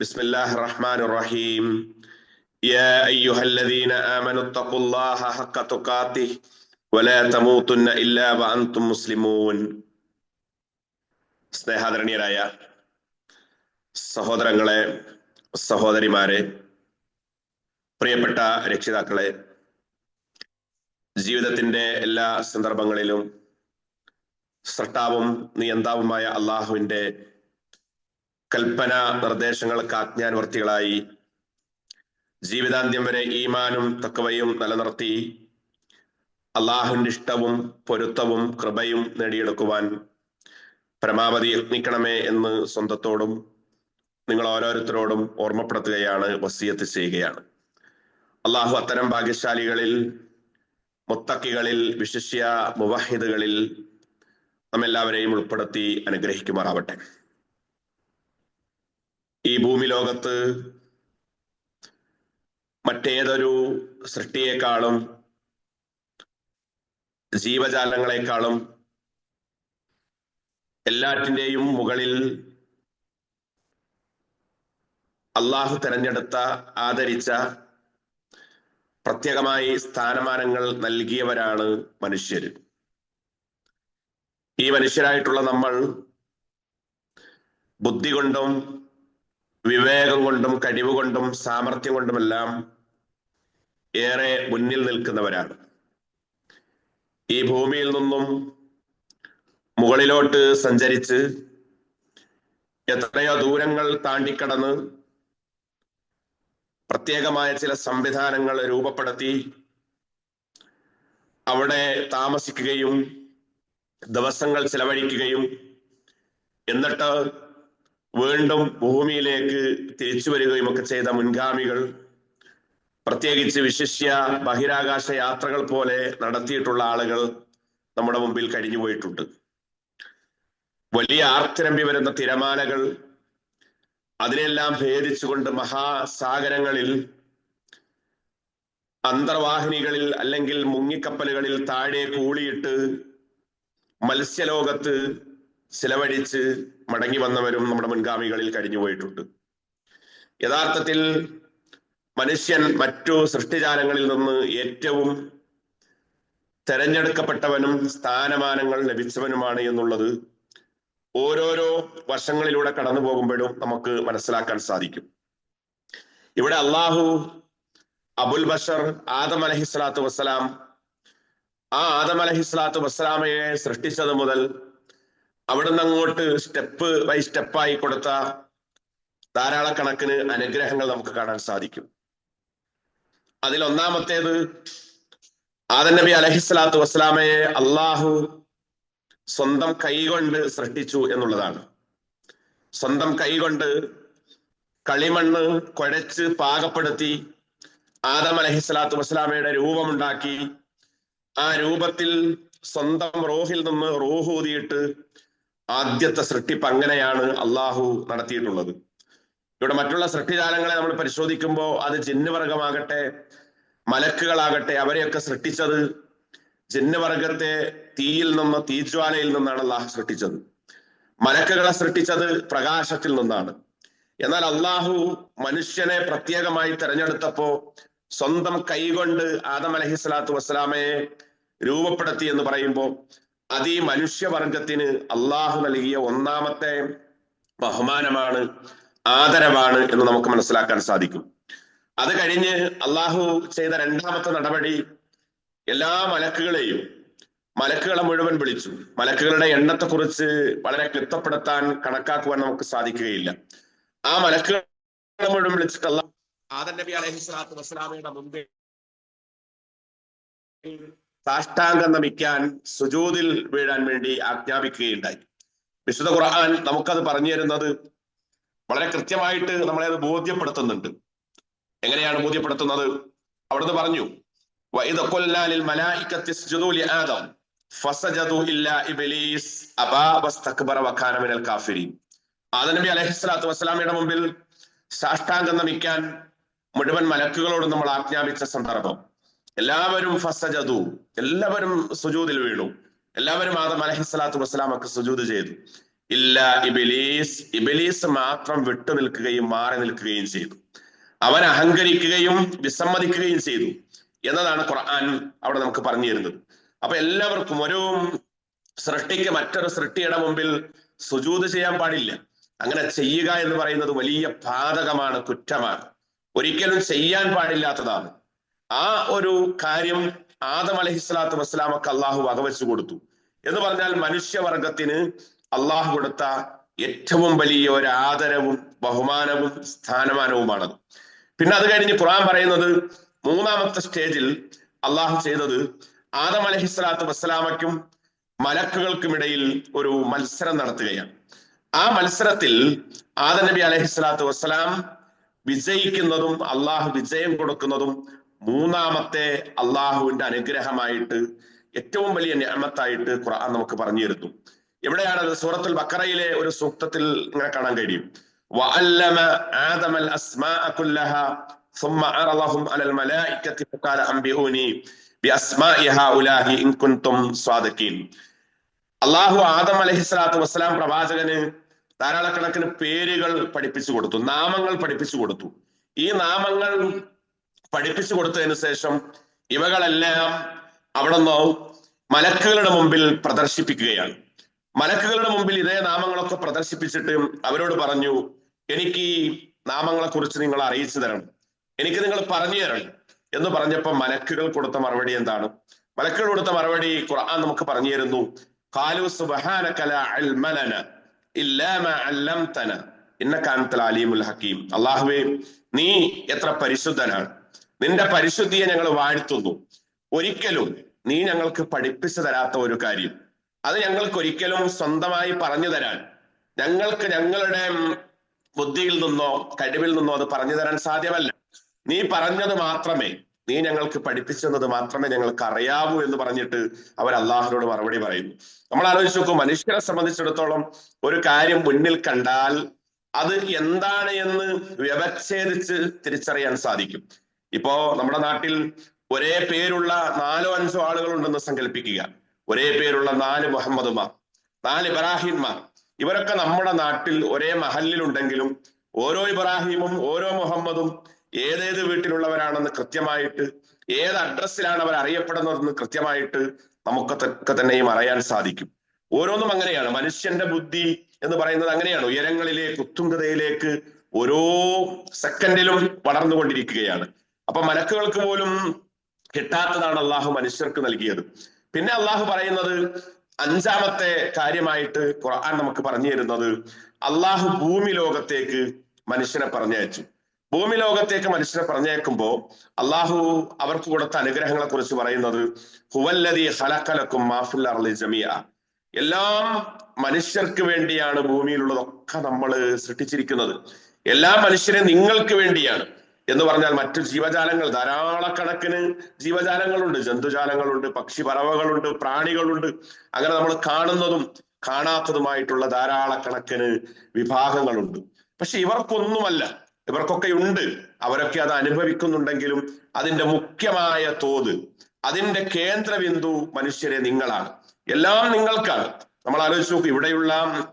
بسم الله الرحمن الرحيم يا أيها الذين آمنوا اتقوا الله حق تقاته ولا تموتن إلا وأنتم مسلمون സ്നേഹാദരണീയരായ സഹോദരങ്ങളെ സഹോദരിമാരെ പ്രിയപ്പെട്ട രക്ഷിതാക്കളെ ജീവിതത്തിന്റെ എല്ലാ സന്ദർഭങ്ങളിലും സൃഷ്ടാവും നിയന്താവുമായ അള്ളാഹുവിന്റെ കൽപ്പന നിർദ്ദേശങ്ങൾക്ക് ആജ്ഞാനുവർത്തികളായി. ജീവിതാന്ത്യം വരെ ഈമാനും തക്കവയും നിലനിർത്തി അള്ളാഹുവിന്റെ ഇഷ്ടവും പൊരുത്തവും കൃപയും നേടിയെടുക്കുവാൻ പരമാവധി യത്നിക്കണമേ എന്ന് സ്വന്തത്തോടും നിങ്ങൾ ഓരോരുത്തരോടും ഓർമ്മപ്പെടുത്തുകയാണ് വസീയത്ത് ചെയ്യുകയാണ്. അള്ളാഹു അത്തരം ഭാഗ്യശാലികളിൽ മുത്തക്കികളിൽ വിശിഷ്യ മുവാഹിദുകളിൽ നമ്മെല്ലാവരെയും ഉൾപ്പെടുത്തി അനുഗ്രഹിക്കുമാറാവട്ടെ. ഈ ഭൂമി ലോകത്ത് മറ്റേതൊരു സൃഷ്ടിയേക്കാളും ജീവജാലങ്ങളെക്കാളും എല്ലാറ്റിന്റെയും മുകളിൽ അള്ളാഹു തെരഞ്ഞെടുത്ത ആദരിച്ച പ്രത്യേകമായി സ്ഥാനമാനങ്ങൾ നൽകിയവരാണ് മനുഷ്യർ ഈ മനുഷ്യരായിട്ടുള്ള നമ്മൾ ബുദ്ധി കൊണ്ടും വിവേകം കൊണ്ടും കഴിവ് കൊണ്ടും സാമർഥ്യം കൊണ്ടുമെല്ലാം ഏറെ മുന്നിൽ നിൽക്കുന്നവരാണ്. ഈ ഭൂമിയിൽ നിന്നും മുകളിലോട്ട് സഞ്ചരിച്ച് എത്രയോ ദൂരങ്ങൾ താണ്ടിക്കടന്ന് പ്രത്യേകമായ ചില സംവിധാനങ്ങൾ രൂപപ്പെടുത്തി അവിടെ താമസിക്കുകയും ദിവസങ്ങൾ ചിലവഴിക്കുകയും എന്നിട്ട് വീണ്ടും ഭൂമിയിലേക്ക് തിരിച്ചു വരികയും ഒക്കെ ചെയ്ത മുൻഗാമികൾ പ്രത്യേകിച്ച് വിശിഷ്യ ബഹിരാകാശ യാത്രകൾ പോലെ നടത്തിയിട്ടുള്ള ആളുകൾ നമ്മുടെ മുമ്പിൽ കഴിഞ്ഞു പോയിട്ടുണ്ട്. വലിയ ആർത്തിരമ്പി വരുന്ന തിരമാലകൾ അതിനെല്ലാം ഭേദിച്ചുകൊണ്ട് മഹാസാഗരങ്ങളിൽ അന്തർവാഹിനികളിൽ അല്ലെങ്കിൽ മുങ്ങിക്കപ്പലുകളിൽ താഴെ കൂളിയിട്ട് മത്സ്യലോകത്ത് ചിലവഴിച്ച് മടങ്ങി വന്നവരും നമ്മുടെ മുൻഗാമികളിൽ കഴിഞ്ഞു പോയിട്ടുണ്ട്. യഥാർത്ഥത്തിൽ മനുഷ്യൻ മറ്റു സൃഷ്ടിജാലങ്ങളിൽ നിന്ന് ഏറ്റവും തെരഞ്ഞെടുക്കപ്പെട്ടവനും സ്ഥാനമാനങ്ങൾ ലഭിച്ചവനുമാണ് എന്നുള്ളത് ഓരോരോ വർഷങ്ങളിലൂടെ കടന്നു പോകുമ്പോഴും നമുക്ക് മനസ്സിലാക്കാൻ സാധിക്കും. ഇവിടെ അള്ളാഹു അബുൽ ബഷർ ആദം അലഹിസ്ലാത്തു വസ്സലാം ആ ആദം അലഹിസ്ലാത്തു വസ്സലാമയെ സൃഷ്ടിച്ചത് മുതൽ അവിടുന്ന് അങ്ങോട്ട് സ്റ്റെപ്പ് ബൈ സ്റ്റെപ്പായി കൊടുത്ത ധാരാളക്കണക്കിന് അനുഗ്രഹങ്ങൾ നമുക്ക് കാണാൻ സാധിക്കും. അതിൽ ഒന്നാമത്തേത് ആദൻ നബി അലഹിസ്ലാത്തു വസ്സലാമയെ അള്ളാഹു സ്വന്തം കൈകൊണ്ട് സൃഷ്ടിച്ചു എന്നുള്ളതാണ്. സ്വന്തം കൈകൊണ്ട് കളിമണ്ണ് കുഴച്ച് പാകപ്പെടുത്തി ആദം അലഹിസ്ലാത്തു വസ്സലാമയുടെ രൂപമുണ്ടാക്കി. ആ രൂപത്തിൽ സ്വന്തം റോഹിൽ നിന്ന് റൂഹ് ഊതിയിട്ട് ആദ്യത്തെ സൃഷ്ടിപ്പ് അങ്ങനെയാണ് അള്ളാഹു നടത്തിയിട്ടുള്ളത്. ഇവിടെ മറ്റുള്ള സൃഷ്ടിജാലങ്ങളെ നമ്മൾ പരിശോധിക്കുമ്പോൾ അത് ജിന്നുവർഗമാകട്ടെ മലക്കുകളാകട്ടെ അവരെയൊക്കെ സൃഷ്ടിച്ചത് ജിന്നുവർഗത്തെ തീയിൽ നിന്ന് തീജ്വാലയിൽ നിന്നാണ് അള്ളാഹു സൃഷ്ടിച്ചത്. മലക്കുകളെ സൃഷ്ടിച്ചത് പ്രകാശത്തിൽ നിന്നാണ്. എന്നാൽ അള്ളാഹു മനുഷ്യനെ പ്രത്യേകമായി തെരഞ്ഞെടുത്തപ്പോ സ്വന്തം കൈകൊണ്ട് ആദം അലഹി സ്വലാത്തു വസ്സലാമയെ രൂപപ്പെടുത്തി എന്ന് പറയുമ്പോൾ അത് ഈ മനുഷ്യവർഗത്തിന് അള്ളാഹു നൽകിയ ഒന്നാമത്തെ ബഹുമാനമാണ് ആദരവാണ് എന്ന് നമുക്ക് മനസ്സിലാക്കാൻ സാധിക്കും. അത് കഴിഞ്ഞ് അള്ളാഹു ചെയ്ത രണ്ടാമത്തെ നടപടി എല്ലാ മലക്കുകളെയും മലക്കുകളെ മുഴുവൻ വിളിച്ചു. മലക്കുകളുടെ എണ്ണത്തെ കുറിച്ച് വളരെ ക്ലിപ്തപ്പെടുത്താൻ കണക്കാക്കുവാൻ നമുക്ക് സാധിക്കുകയില്ല. ആ മലക്കുകളെ മുഴുവൻ വിളിച്ചിട്ടുള്ള ആദൻ നബി അലഹി സ്വലാത്തു വസ്സലാമയുടെ മുമ്പിൽ സാഷ്ടാംഗം നമിക്കാൻ സുജൂതിൽ വീഴാൻ വേണ്ടി ആജ്ഞാപിക്കുകയുണ്ടായി. വിശുദ്ധ ഖുർആൻ നമുക്കത് പറഞ്ഞു തരുന്നത് വളരെ കൃത്യമായിട്ട് നമ്മളെ അത് ബോധ്യപ്പെടുത്തുന്നുണ്ട്. എങ്ങനെയാണ് ബോധ്യപ്പെടുത്തുന്നത്? അവിടുന്ന് പറഞ്ഞു മുമ്പിൽ സാഷ്ടാംഗം നമിക്കാൻ മുഴുവൻ മലക്കുകളോട് നമ്മൾ ആജ്ഞാപിച്ച സന്ദർഭം. എല്ലാവരും ഫസജതു എല്ലാവരും സുജൂദിൽ വീണു. എല്ലാവരും ആദം അലൈഹി സ്വലാത്തു വസ്സലാമക്ക് സുജൂദ് ചെയ്തു. ഇല്ല ഇബിലീസ് ഇബിലീസ് മാത്രം വിട്ടു നിൽക്കുകയും മാറി നിൽക്കുകയും ചെയ്തു. അവൻ അഹങ്കരിക്കുകയും വിസമ്മതിക്കുകയും ചെയ്തു. എന്നതാണ് ഖുർആൻ അവിടെ നമുക്ക് പറഞ്ഞു തരുന്നത്. അപ്പൊ എല്ലാവർക്കും ഒരു സൃഷ്ടിക്ക് മറ്റൊരു സൃഷ്ടിയുടെ മുമ്പിൽ സുജൂത് ചെയ്യാൻ പാടില്ല. അങ്ങനെ ചെയ്യുക എന്ന് പറയുന്നത് വലിയ പാതകമാണ് കുറ്റമാണ്. ഒരിക്കലും ചെയ്യാൻ പാടില്ലാത്തതാണ്. ആ ഒരു കാര്യം ആദം അലഹിസ്ലാത്തു വസ്സലാമക്ക് അള്ളാഹു വകവെച്ചു കൊടുത്തു. എന്ന് പറഞ്ഞാൽ മനുഷ്യവർഗത്തിന് അള്ളാഹു കൊടുത്ത ഏറ്റവും വലിയ ഒരു ആദരവും ബഹുമാനവും സ്ഥാനമാനവുമാണത്. പിന്നെ അത് കഴിഞ്ഞ് ഖുറാൻ പറയുന്നത് മൂന്നാമത്തെ സ്റ്റേജിൽ അള്ളാഹു ചെയ്തത് ആദം അലഹിസ്ലാത്തു വസ്സലാമയ്ക്കും മലക്കുകൾക്കുമിടയിൽ ഒരു മത്സരം നടത്തുകയാണ്. ആ മത്സരത്തിൽ ആദം നബി അലഹിസ്ലാത്തു വസ്സലാം വിജയിക്കുന്നതും അള്ളാഹു വിജയം കൊടുക്കുന്നതും മൂന്നാമത്തെ അള്ളാഹുവിന്റെ അനുഗ്രഹമായിട്ട് ഏറ്റവും വലിയ ഞാമത്തായിട്ട് ഖുർആൻ നമുക്ക് പറഞ്ഞു തരുന്നു എവിടെയാണത് സൂറത്തുൽ ബക്കറയിലെ ഒരു സൂക്തത്തിൽ ഇങ്ങനെ കാണാൻ കഴിയും وعلم آدم الأسماء كلها ثم عرضهم على الملائكة فقال أنبئوني بأسماء هؤلاء إن كنتم صادقين അള്ളാഹു ആദം അലഹിസ്ലാത്തു വസ്സലാം പ്രവാചകന് ധാരാളക്കണക്കിന് പേരുകൾ പഠിപ്പിച്ചു കൊടുത്തു നാമങ്ങൾ പഠിപ്പിച്ചു കൊടുത്തു ഈ നാമങ്ങൾ പഠിപ്പിച്ചു കൊടുത്തതിന് ശേഷം ഇവകളെല്ലാം അവിടെ നിന്ന് മലക്കുകളുടെ മുമ്പിൽ പ്രദർശിപ്പിക്കുകയാണ്. മലക്കുകളുടെ മുമ്പിൽ ഇതേ നാമങ്ങളൊക്കെ പ്രദർശിപ്പിച്ചിട്ട് അവരോട് പറഞ്ഞു എനിക്ക് ഈ നാമങ്ങളെ കുറിച്ച് നിങ്ങൾ അറിയിച്ചു തരണം. എനിക്ക് നിങ്ങൾ പറഞ്ഞു തരണം. എന്ന് പറഞ്ഞപ്പോൾ മലക്കുകൾ കൊടുത്ത മറുപടി എന്താണ്? മലക്കുകൾ കൊടുത്ത മറുപടി ഖുർആൻ നമുക്ക് പറഞ്ഞു തരുന്നു. ഖാലു സുബ്ഹാനക ലാ ഇൽമ ലനാ ഇല്ലാ മാ അല്ലംതനാ. ഇന്നക അൻതൽ അലീമുൽ അല്ലാഹുവേ നീ എത്ര പരിശുദ്ധനാണ്. നിന്റെ പരിശുദ്ധിയെ ഞങ്ങൾ വാഴ്ത്തുന്നു. ഒരിക്കലും നീ ഞങ്ങൾക്ക് പഠിപ്പിച്ചു തരാത്ത ഒരു കാര്യം. അത് ഞങ്ങൾക്ക് ഒരിക്കലും സ്വന്തമായി പറഞ്ഞു തരാൻ ഞങ്ങൾക്ക് ഞങ്ങളുടെ ബുദ്ധിയിൽ നിന്നോ കഴിവിൽ നിന്നോ അത് പറഞ്ഞു തരാൻ സാധ്യമല്ല. നീ പറഞ്ഞത് മാത്രമേ നീ ഞങ്ങൾക്ക് പഠിപ്പിച്ചെന്നത് മാത്രമേ ഞങ്ങൾക്ക് അറിയാവൂ എന്ന് പറഞ്ഞിട്ട് അവർ അള്ളാഹുനോട് മറുപടി പറയുന്നു നമ്മൾ ആലോചിച്ച് നോക്കും മനുഷ്യരെ സംബന്ധിച്ചിടത്തോളം ഒരു കാര്യം മുന്നിൽ കണ്ടാൽ അത് എന്താണ് എന്ന് വ്യവച്ഛേദിച്ച് തിരിച്ചറിയാൻ സാധിക്കും. ഇപ്പോ നമ്മുടെ നാട്ടിൽ ഒരേ പേരുള്ള നാലോ അഞ്ചോ ആളുകൾ ഉണ്ടെന്ന് സങ്കല്പിക്കുക. ഒരേ പേരുള്ള നാല് മുഹമ്മദുമാർ നാല് ഇബ്രാഹിംമാർ. ഇവരൊക്കെ നമ്മുടെ നാട്ടിൽ ഒരേ മഹലിലുണ്ടെങ്കിലും ഓരോ ഇബ്രാഹിമും ഓരോ മുഹമ്മദും ഏതേത് വീട്ടിലുള്ളവരാണെന്ന് കൃത്യമായിട്ട് ഏത് അഡ്രസ്സിലാണ് അവർ അറിയപ്പെടുന്നതെന്ന് കൃത്യമായിട്ട് നമുക്കൊക്കെ തന്നെയും അറിയാൻ സാധിക്കും. ഓരോന്നും അങ്ങനെയാണ്. മനുഷ്യന്റെ ബുദ്ധി എന്ന് പറയുന്നത് അങ്ങനെയാണ്. ഉയരങ്ങളിലേക്ക് ഉത്തുംഗതയിലേക്ക് ഓരോ സെക്കൻഡിലും വളർന്നുകൊണ്ടിരിക്കുകയാണ്. അപ്പൊ മലക്കുകൾക്ക് പോലും കിട്ടാത്തതാണ് അള്ളാഹു മനുഷ്യർക്ക് നൽകിയത്. പിന്നെ അള്ളാഹു പറയുന്നത് അഞ്ചാമത്തെ കാര്യമായിട്ട് ഖുർആൻ നമുക്ക് പറഞ്ഞു തരുന്നത് അള്ളാഹു ഭൂമി ലോകത്തേക്ക് മനുഷ്യനെ പറഞ്ഞയച്ചു. ഭൂമി ലോകത്തേക്ക് മനുഷ്യനെ പറഞ്ഞേക്കുമ്പോ അള്ളാഹു അവർക്ക് കൊടുത്ത അനുഗ്രഹങ്ങളെ കുറിച്ച് പറയുന്നത് ഹുവല്ലതി ഹലക്കലക്കും മാഫുൽ അർലി ജമിയ എല്ലാം മനുഷ്യർക്ക് വേണ്ടിയാണ് ഭൂമിയിലുള്ളതൊക്കെ നമ്മൾ സൃഷ്ടിച്ചിരിക്കുന്നത്. എല്ലാ മനുഷ്യരെ നിങ്ങൾക്ക് വേണ്ടിയാണ്. എന്ന് പറഞ്ഞാൽ മറ്റു ജീവജാലങ്ങൾ ധാരാളക്കണക്കിന് ജീവജാലങ്ങളുണ്ട്. ജന്തുജാലങ്ങളുണ്ട് പക്ഷി പറവകളുണ്ട് പ്രാണികളുണ്ട്. അങ്ങനെ നമ്മൾ കാണുന്നതും കാണാത്തതുമായിട്ടുള്ള ധാരാളക്കണക്കിന് വിഭാഗങ്ങളുണ്ട്. പക്ഷെ ഇവർക്കൊന്നുമല്ല. ഇവർക്കൊക്കെ ഉണ്ട്. അവരൊക്കെ അത് അനുഭവിക്കുന്നുണ്ടെങ്കിലും അതിന്റെ മുഖ്യമായ തോത് അതിന്റെ കേന്ദ്രബിന്ദു മനുഷ്യരെ നിങ്ങളാണ്. എല്ലാം നിങ്ങൾക്കാണ്. നമ്മൾ ആലോചിച്ച് നോക്കും ഇവിടെയുള്ള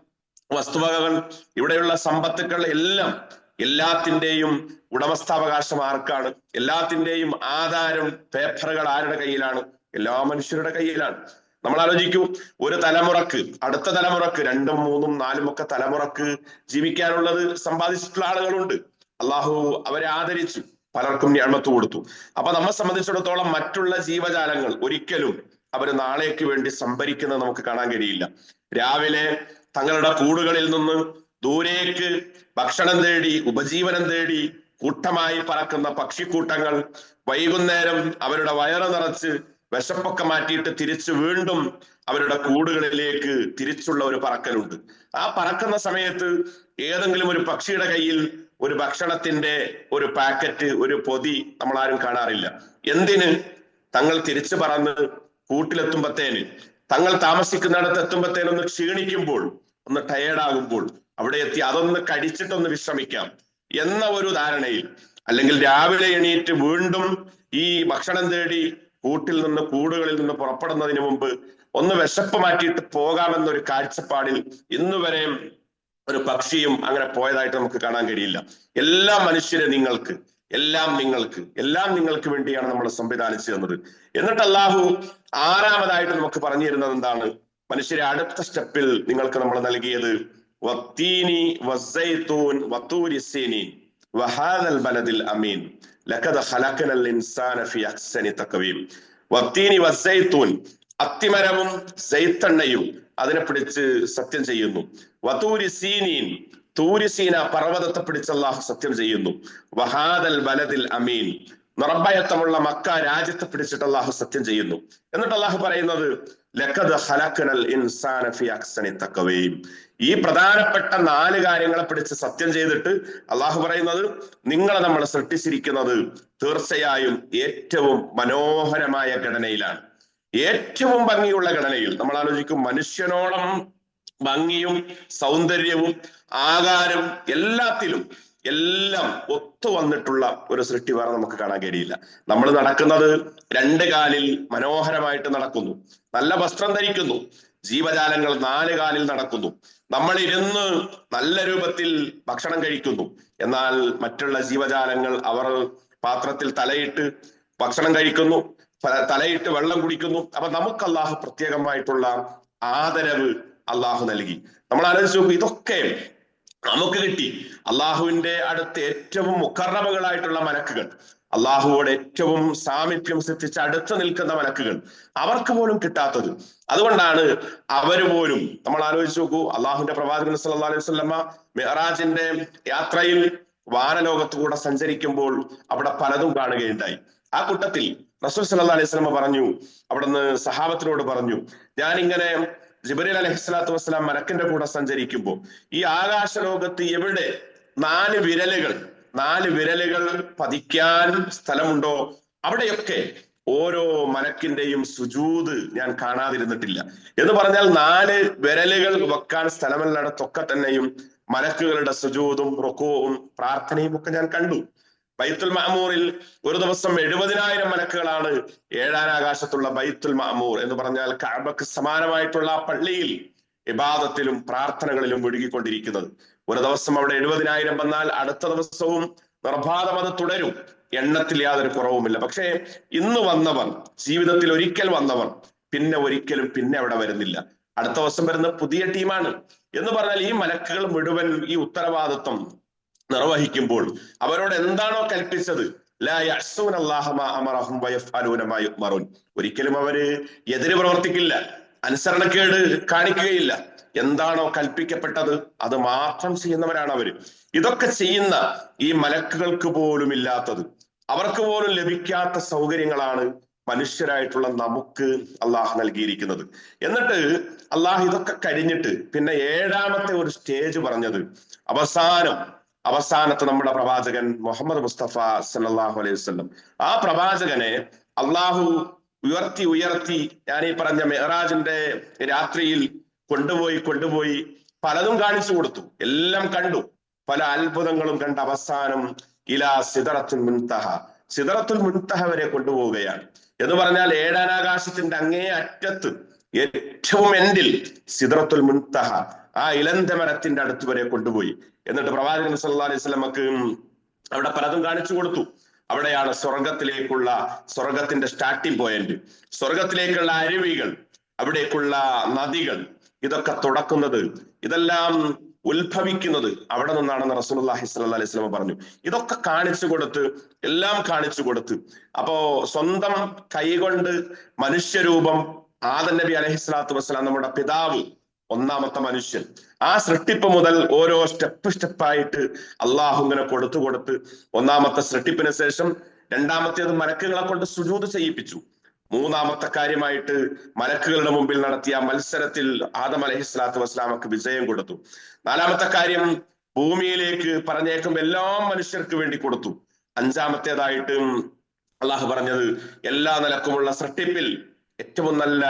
വസ്തുവകകൾ ഇവിടെയുള്ള സമ്പത്തുക്കൾ എല്ലാം എല്ലാത്തിന്റെയും ഉടമസ്ഥാവകാശം ആർക്കാണ്? എല്ലാത്തിന്റെയും ആധാരം പേപ്പറുകൾ ആരുടെ കയ്യിലാണ്? എല്ലാ മനുഷ്യരുടെ കയ്യിലാണ്. നമ്മൾ ആലോചിക്കൂ ഒരു തലമുറയ്ക്ക് അടുത്ത തലമുറയ്ക്ക് രണ്ടും മൂന്നും നാലും ഒക്കെ തലമുറയ്ക്ക് ജീവിക്കാനുള്ളത് സമ്പാദിച്ചിട്ടുള്ള ആളുകളുണ്ട്. അള്ളാഹു അവരെ ആദരിച്ചു പലർക്കും ഞാമത്ത് കൊടുത്തു. അപ്പൊ നമ്മെ സംബന്ധിച്ചിടത്തോളം മറ്റുള്ള ജീവജാലങ്ങൾ ഒരിക്കലും അവർ നാളേക്ക് വേണ്ടി സംഭരിക്കുന്നത് നമുക്ക് കാണാൻ കഴിയില്ല. രാവിലെ തങ്ങളുടെ കൂടുകളിൽ നിന്ന് ദൂരേക്ക് ഭക്ഷണം തേടി ഉപജീവനം തേടി കൂട്ടമായി പറക്കുന്ന പക്ഷിക്കൂട്ടങ്ങൾ വൈകുന്നേരം അവരുടെ വയറ് നിറച്ച് വിശപ്പൊക്കെ മാറ്റിയിട്ട് തിരിച്ചു വീണ്ടും അവരുടെ കൂടുകളിലേക്ക് തിരിച്ചുള്ള ഒരു പറക്കലുണ്ട്. ആ പറക്കുന്ന സമയത്ത് ഏതെങ്കിലും ഒരു പക്ഷിയുടെ കയ്യിൽ ഒരു ഭക്ഷണത്തിന്റെ ഒരു പാക്കറ്റ് ഒരു പൊതി നമ്മൾ ആരും കാണാറില്ല. എന്തിന്? തങ്ങൾ തിരിച്ചു പറന്ന് കൂട്ടിലെത്തുമ്പത്തേന്. തങ്ങൾ താമസിക്കുന്നിടത്ത് എത്തുമ്പത്തേനൊന്ന് ക്ഷീണിക്കുമ്പോൾ ഒന്ന് ടയേർഡാകുമ്പോൾ അവിടെ എത്തി അതൊന്ന് കടിച്ചിട്ടൊന്ന് വിശ്രമിക്കാം എന്ന ഒരു ധാരണയിൽ അല്ലെങ്കിൽ രാവിലെ എണീറ്റ് വീണ്ടും ഈ ഭക്ഷണം തേടി കൂട്ടിൽ നിന്ന് കൂടുകളിൽ നിന്ന് പുറപ്പെടുന്നതിന് മുമ്പ് ഒന്ന് വിശപ്പ് മാറ്റിയിട്ട് പോകാമെന്നൊരു കാഴ്ചപ്പാടിൽ ഇന്ന് വരെയും ഒരു പക്ഷിയും അങ്ങനെ പോയതായിട്ട് നമുക്ക് കാണാൻ കഴിയില്ല. എല്ലാ മനുഷ്യരെ നിങ്ങൾക്ക് എല്ലാം നിങ്ങൾക്ക് എല്ലാം നിങ്ങൾക്ക് വേണ്ടിയാണ് നമ്മൾ സംവിധാനിച്ചു തന്നത്. എന്നിട്ട് അള്ളാഹു ആറാമതായിട്ട് നമുക്ക് പറഞ്ഞു തരുന്നത് എന്താണ്? മനുഷ്യരെ അടുത്ത സ്റ്റെപ്പിൽ നിങ്ങൾക്ക് നമ്മൾ നൽകിയത് വസ്സൈത്തൂൻ അത്തിമരവും സൈത്തെണ്ണയും അതിനെ പിടിച്ച് സത്യം ചെയ്യുന്നു. വതൂരി സീനീൻ തൂരിസീന പർവതത്തെ പിടിച്ച് അള്ളാഹു സത്യം ചെയ്യുന്നു. വഹാദൽ ബലദിൽ അമീൻ. നിറഭയത്വമുള്ള മക്ക രാജ്യത്തെ പിടിച്ചിട്ട് അള്ളാഹു സത്യം ചെയ്യുന്നു. എന്നിട്ട് അള്ളാഹു പറയുന്നത് ഈ പ്രധാനപ്പെട്ട നാല് കാര്യങ്ങളെ പിടിച്ച് സത്യം ചെയ്തിട്ട് അള്ളാഹു പറയുന്നത് നിങ്ങളെ നമ്മൾ സൃഷ്ടിച്ചിരിക്കുന്നത് തീർച്ചയായും ഏറ്റവും മനോഹരമായ ഘടനയിലാണ്. ഏറ്റവും ഭംഗിയുള്ള ഘടനയിൽ നമ്മൾ ആലോചിക്കും മനുഷ്യനോളം ഭംഗിയും സൗന്ദര്യവും ആകാരവും എല്ലാത്തിലും എല്ലാം ഒത്തു വന്നിട്ടുള്ള ഒരു സൃഷ്ടി വേറെ നമുക്ക് കാണാൻ കഴിയില്ല. നമ്മൾ നടക്കുന്നത് രണ്ട് കാലിൽ മനോഹരമായിട്ട് നടക്കുന്നു. നല്ല വസ്ത്രം ധരിക്കുന്നു. ജീവജാലങ്ങൾ നാല് കാലിൽ നടക്കുന്നു. നമ്മൾ ഇരുന്ന് നല്ല രൂപത്തിൽ ഭക്ഷണം കഴിക്കുന്നു. എന്നാൽ മറ്റുള്ള ജീവജാലങ്ങൾ അവർ പാത്രത്തിൽ തലയിട്ട് ഭക്ഷണം കഴിക്കുന്നു. തലയിട്ട് വെള്ളം കുടിക്കുന്നു. അപ്പൊ നമുക്ക് അള്ളാഹു പ്രത്യേകമായിട്ടുള്ള ആദരവ് അള്ളാഹു നൽകി. നമ്മൾ ആലോചിച്ച് ഇതൊക്കെ നമുക്ക് കിട്ടി. അള്ളാഹുവിന്റെ അടുത്ത് ഏറ്റവും മുക്കറബുകളായിട്ടുള്ള മലക്കുകൾ. അള്ളാഹുവോട് ഏറ്റവും സാമീപ്യം സിദ്ധിച്ച് അടുത്ത് നിൽക്കുന്ന മലക്കുകൾ. അവർക്ക് പോലും കിട്ടാത്തത്. അതുകൊണ്ടാണ് അവർ പോലും നമ്മൾ ആലോചിച്ച് നോക്കൂ അള്ളാഹുവിന്റെ പ്രവാചകൻ സല്ലല്ലാഹു അലൈഹി സ്വല്ലമ്മ മെഹറാജിന്റെ യാത്രയിൽ വാനലോകത്തുകൂടെ സഞ്ചരിക്കുമ്പോൾ അവിടെ പലതും കാണുകയുണ്ടായി. ആ കൂട്ടത്തിൽ റസൂൽ സല്ലാ അലൈഹി സ്വലമ്മ പറഞ്ഞു അവിടുന്ന് സഹാബത്തിനോട് പറഞ്ഞു ഞാനിങ്ങനെ ജിബരീൽ അലഹി സ്വലാത്തു വസ്സലാം മലക്കിന്റെ കൂടെ സഞ്ചരിക്കുമ്പോൾ ഈ ആകാശ ലോകത്ത് എവിടെ നാല് വിരലുകൾ നാല് വിരലുകൾ പതിക്കാൻ സ്ഥലമുണ്ടോ? അവിടെയൊക്കെ ഓരോ മലക്കിന്റെയും സുജൂത് ഞാൻ കാണാതിരുന്നിട്ടില്ല. എന്ന് പറഞ്ഞാൽ നാല് വിരലുകൾ വെക്കാൻ സ്ഥലമുള്ളിടത്തൊക്കെ തന്നെയും മലക്കുകളുടെ സുജൂതും റൊക്കവും പ്രാർത്ഥനയും ഒക്കെ ഞാൻ കണ്ടു. ബൈത്തുൽ മാമൂറിൽ ഒരു ദിവസം എഴുപതിനായിരം മലക്കുകളാണ് ഏഴാനാകാശത്തുള്ള ബൈത്തുൽ മാമൂർ എന്ന് പറഞ്ഞാൽ കഅബക്ക് സമാനമായിട്ടുള്ള ആ പള്ളിയിൽ ഇബാദത്തിലും പ്രാർത്ഥനകളിലും മുഴുകിക്കൊണ്ടിരിക്കുന്നത്. ഒരു ദിവസം അവിടെ എഴുപതിനായിരം വന്നാൽ അടുത്ത ദിവസവും നിർബാധം അത് തുടരും. എണ്ണത്തിൽ യാതൊരു കുറവുമില്ല. പക്ഷേ ഇന്ന് വന്നവർ ജീവിതത്തിൽ ഒരിക്കൽ വന്നവർ പിന്നെ ഒരിക്കലും പിന്നെ അവിടെ വരുന്നില്ല. അടുത്ത ദിവസം വരുന്ന പുതിയ ടീമാണ്. എന്ന് പറഞ്ഞാൽ ഈ മലക്കുകൾ മുഴുവൻ ഈ ഉത്തരവാദിത്വം നിർവഹിക്കുമ്പോൾ അവരോട് എന്താണോ കൽപ്പിച്ചത്? ഒരിക്കലും അവർ എതിര് പ്രവർത്തിക്കില്ല. അനുസരണക്കേട് കാണിക്കുകയില്ല. എന്താണോ കൽപ്പിക്കപ്പെട്ടത് അത് മാത്രം ചെയ്യുന്നവരാണ് അവർ. ഇതൊക്കെ ചെയ്യുന്ന ഈ മലക്കുകൾക്ക് പോലും ഇല്ലാത്തത് അവർക്ക് പോലും ലഭിക്കാത്ത സൗകര്യങ്ങളാണ് മനുഷ്യരായിട്ടുള്ള നമുക്ക് അള്ളാഹ് നൽകിയിരിക്കുന്നത്. എന്നിട്ട് അള്ളാഹ് ഇതൊക്കെ കഴിഞ്ഞിട്ട് പിന്നെ ഏഴാമത്തെ ഒരു സ്റ്റേജ് പറഞ്ഞത് അവസാനം അവസാനത്തെ നമ്മുടെ പ്രവാചകൻ മുഹമ്മദ് മുസ്തഫ സല്ലല്ലാഹു അലൈഹി വസ്ലം ആ പ്രവാചകനെ അള്ളാഹു ഉയർത്തി ഉയർത്തി ഞാൻ ഈ പറഞ്ഞ മെഹറാജിന്റെ രാത്രിയിൽ കൊണ്ടുപോയി കൊണ്ടുപോയി പലതും കാണിച്ചു കൊടുത്തു. എല്ലാം കണ്ടു. പല അത്ഭുതങ്ങളും കണ്ട അവസാനം ഇലാ സിദറത്തുൽ മുൻതഹ. സിദറത്തുൽ മുൻതഹ വരെ കൊണ്ടുപോവുകയാണ്. എന്ന് പറഞ്ഞാൽ ഏഴാനാകാശത്തിന്റെ അങ്ങേ അറ്റത്ത് ഏറ്റവും എൻഡിൽ സിദറത്തുൽ മുൻതഹ. ആ ഇലന്ത മരത്തിന്റെ അടുത്ത് വരെ കൊണ്ടുപോയി. എന്നിട്ട് പ്രവാചകൻ സല്ലല്ലാഹു അലൈഹി വസല്ലമക്ക് അവിടെ പലതും കാണിച്ചു കൊടുത്തു. അവിടെയാണ് സ്വർഗത്തിലേക്കുള്ള സ്വർഗത്തിന്റെ സ്റ്റാർട്ടിംഗ് പോയിന്റ് സ്വർഗത്തിലേക്കുള്ള അരുവികൾ അവിടേക്കുള്ള നദികൾ ഇതൊക്കെ തുടക്കുന്നത് ഇതെല്ലാം ഉത്ഭവിക്കുന്നത് അവിടെ നിന്നാണെന്ന് റസൂലുള്ളാഹി സ്വല്ലല്ലാഹി അലൈഹി വസല്ലം പറഞ്ഞു. ഇതൊക്കെ കാണിച്ചു കൊടുത്ത് എല്ലാം കാണിച്ചു കൊടുത്ത്. അപ്പോ സ്വന്തം കൈകൊണ്ട് മനുഷ്യരൂപം ആദം നബി അലൈഹി സ്വലാത്തു വസ്സലാം നമ്മുടെ പിതാവ് ഒന്നാമത്തെ മനുഷ്യൻ. ആ സൃഷ്ടിപ്പ് മുതൽ ഓരോ സ്റ്റെപ്പ് സ്റ്റെപ്പായിട്ട് അള്ളാഹു ഇങ്ങനെ കൊടുത്തു കൊടുത്ത് ഒന്നാമത്തെ സൃഷ്ടിപ്പിന് ശേഷം രണ്ടാമത്തേത് മലക്കുകളെ കൊണ്ട് സുജൂത് ചെയ്യിപ്പിച്ചു. മൂന്നാമത്തെ കാര്യമായിട്ട് മലക്കുകളുടെ മുമ്പിൽ നടത്തിയ മത്സരത്തിൽ ആദം അലഹി സ്വലാത്തു വസ്ലാമക്ക് വിജയം കൊടുത്തു. നാലാമത്തെ കാര്യം ഭൂമിയിലേക്ക് പറഞ്ഞേക്കും എല്ലാ മനുഷ്യർക്ക് വേണ്ടി കൊടുത്തു. അഞ്ചാമത്തേതായിട്ട് അള്ളാഹു പറഞ്ഞത് എല്ലാ നിലക്കുമുള്ള സൃഷ്ടിപ്പിൽ ഏറ്റവും നല്ല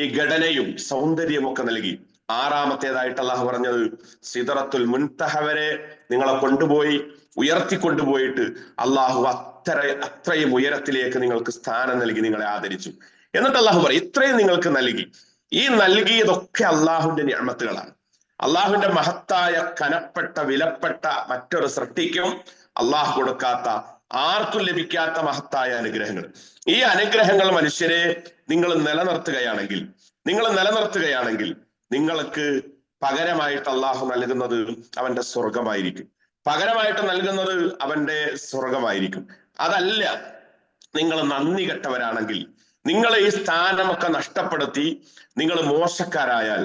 ഈ ഘടനയും സൗന്ദര്യവും ഒക്കെ നൽകി. ആറാമത്തേതായിട്ട് അള്ളാഹു പറഞ്ഞത് സിദറത്തുൽ മുൻതഹ വരെ നിങ്ങളെ കൊണ്ടുപോയി ഉയർത്തിക്കൊണ്ടുപോയിട്ട് അള്ളാഹു അത്ര അത്രയും ഉയരത്തിലേക്ക് നിങ്ങൾക്ക് സ്ഥാനം നൽകി നിങ്ങളെ ആദരിച്ചു. എന്നിട്ട് അള്ളാഹു പറയും ഇത്രയും നിങ്ങൾക്ക് നൽകി. ഈ നൽകിയതൊക്കെ അള്ളാഹുവിന്റെ ഞാമത്തുകളാണ് അള്ളാഹുവിന്റെ മഹത്തായ കനപ്പെട്ട വിലപ്പെട്ട മറ്റൊരു സൃഷ്ടിക്കും അള്ളാഹു കൊടുക്കാത്ത ആർക്കും ലഭിക്കാത്ത മഹത്തായ അനുഗ്രഹങ്ങൾ. ഈ അനുഗ്രഹങ്ങൾ മനുഷ്യരെ നിങ്ങൾ നിലനിർത്തുകയാണെങ്കിൽ നിങ്ങൾ നിലനിർത്തുകയാണെങ്കിൽ നിങ്ങൾക്ക് പകരമായിട്ട് അള്ളാഹു നൽകുന്നത് അവന്റെ സ്വർഗമായിരിക്കും പകരമായിട്ട് നൽകുന്നത് അവന്റെ സ്വർഗമായിരിക്കും അതല്ല നിങ്ങൾ നന്ദി കെട്ടവരാണെങ്കിൽ നിങ്ങൾ ഈ സ്ഥാനമൊക്കെ നഷ്ടപ്പെടുത്തി നിങ്ങൾ മോശക്കാരായാൽ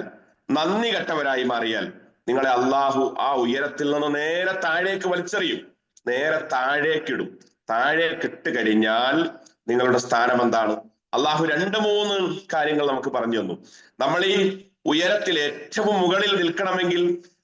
നന്ദി കെട്ടവരായി മാറിയാൽ നിങ്ങളെ അള്ളാഹു ആ ഉയരത്തിൽ നിന്ന് നേരെ താഴേക്ക് വലിച്ചെറിയും. നേരെ താഴേക്കിടും താഴേക്കിട്ട് കഴിഞ്ഞാൽ നിങ്ങളുടെ സ്ഥാനം എന്താണ് അള്ളാഹു രണ്ട് മൂന്ന് കാര്യങ്ങൾ നമുക്ക് പറഞ്ഞു തന്നു. നമ്മൾ ഈ ഉയരത്തിൽ ഏറ്റവും മുകളിൽ നിൽക്കണമെങ്കിൽ